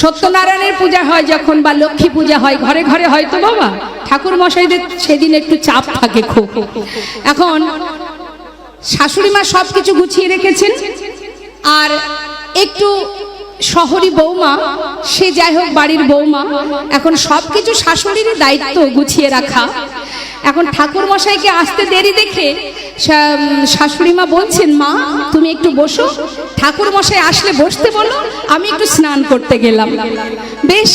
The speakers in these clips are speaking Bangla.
সত্যনারায়ণের পূজা হয় যখন বা লক্ষ্মী পূজা হয়, ঘরে ঘরে হয়তো বাবা, ঠাকুর মশাইদের সেদিন একটু চাপ থাকে খুব। এখন শাশুড়ি মা সব কিছু গুছিয়ে রেখেছেন, আর একটু শহরী বৌমা, সে যাই হোক বাড়ির বৌমা, এখন সব কিছু শাশুড়িরই দায়িত্ব গুছিয়ে রাখা। এখন ঠাকুর মশাইকে আসতে দেরি দেখে শাশুড়িমা বলছেন, মা, তুমি একটু বসো। ঠাকুর মশাই আসলে বসতে বলো, আমি একটু স্নান করতে গেলাম। বেশ,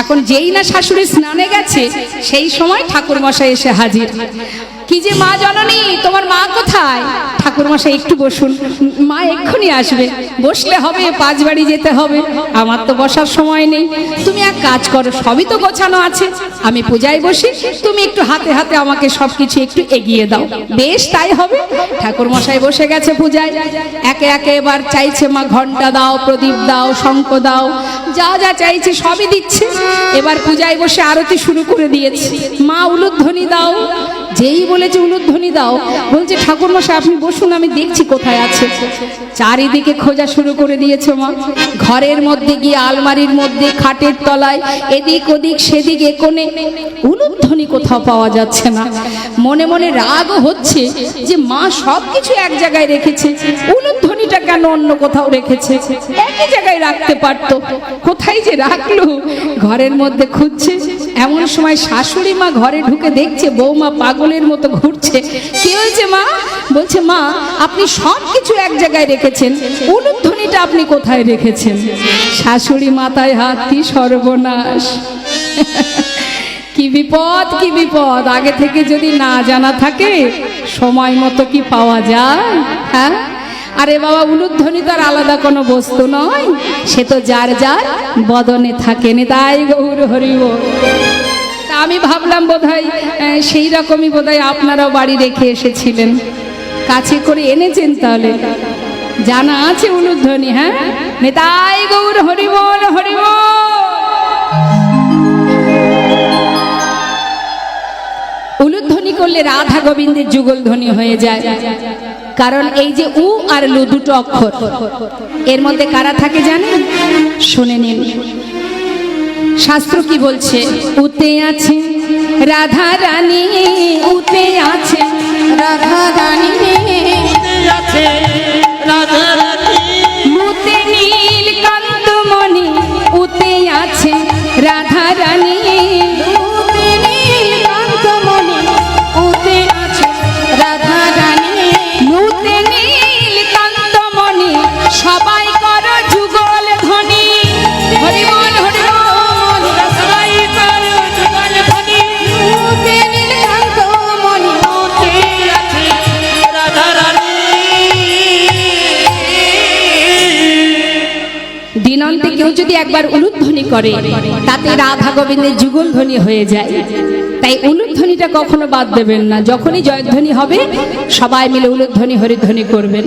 এখন যেই না শাশুড়ি স্নানে গেছে, সেই সময় ঠাকুর মশাই এসে হাজির। কি যে মা জননী, তোমার মা কোথায় ঠাকুর মশাই, একটু বসুন। মা এক্ষুনি আসবে। বসলে হবে, পাঁচ বাড়ি যেতে হবে। আমার তো বসার সময় নেই। তুমি এক কাজ করো, সবই তো গোছানো আছে। আমি পূজায় বসি, তুমি একটু হাতে হাতে আমাকে সবকিছু একটু এগিয়ে দাও। বেশ, তাই হবে। ঠাকুর মশাই বসে গেছে পূজায়। একে একে এবার চাইছে মা ঘণ্টা দাও, প্রদীপ দাও, শঙ্খ দাও। যা যা চাইছে সবই দিচ্ছে। এবার পূজায় বসে আরতি শুরু করে দিয়েছে। মা, উলুধ্বনি দাও। যেই বলেছে, উলুধ্বনি দাও। বলছে, ঠাকুর মশাই, আপনি বসুন, আমি দেখছি কোথায় আছে। চারিদিকে খোঁজা শুরু করে দিয়েছে মা। ঘরের মধ্যে গিয়ে, আলমারির মধ্যে, খাটের তলায়, এদিক ওদিক, সেদিক কোণে উলুধ্বনি কোথাও পাওয়া যাচ্ছে না। মনে মনে রাগও হচ্ছে যে মা সব কিছু এক জায়গায় রেখেছে। উলুধ্বনিটা কেন অন্য কোথাও রেখেছে? একই জায়গায় রাখতে পারতো। কোথায় যে রাখল? ঘরের মধ্যে খুঁজছে। এমন সময় শাশুড়ি মা ঘরে ঢুকে দেখছে বৌমা পাগলের মতো ঘুরছে। কি হয়েছে মা? বলছে, মা, আপনি সব কিছু এক জায়গায় রেখেছেন। উলুধ্বনিটা আপনি কোথায় রেখেছেন? শাশুড়ি মাথায় হাত সর্বনাশ। কি বিপদ কি বিপদ। আগে থেকে যদি না জানা থাকে, সময় মতো কি পাওয়া যায়? হ্যাঁ? আরে বাবা, উলুধ্বনি তার আলাদা কোনো বস্তু নয়। সে তো যার যার বদনে থাকে তাই গৌর হরিব আমি ভাবলাম বোধহয় সেই রকমই বোধহয় আপনারাও বাড়ি রেখে এসেছিলেন। কাছে করে এনেছেন তাহলে। জানা আছে উলুধ্বনি হ্যাঁ? নেতাই গৌর হরিবল হরিবল করলে রাধা গোবিন্দের যুগল ধ্বনি হয়ে যায়। কারণ এই যে উ আর লু দুটো অক্ষর, এর মধ্যে কারা থাকে জানেন? শুনে নিন। শাস্ত্র কি বলছে? উতে আছে রাধা রানী, উতে আছে রাধা রানী আছে দিনান্তে কেউ যদি একবার উলুধ্বনি করে, তাতে রাধা গোবিন্দের যুগল ধ্বনি হয়ে যায়। তাই উলুধ্বনিটা কখনো বাদ দেবেন না। যখনই জয়ধ্বনি হবে, সবাই মিলে উলুধ্বনি, হরিধ্বনি করবেন।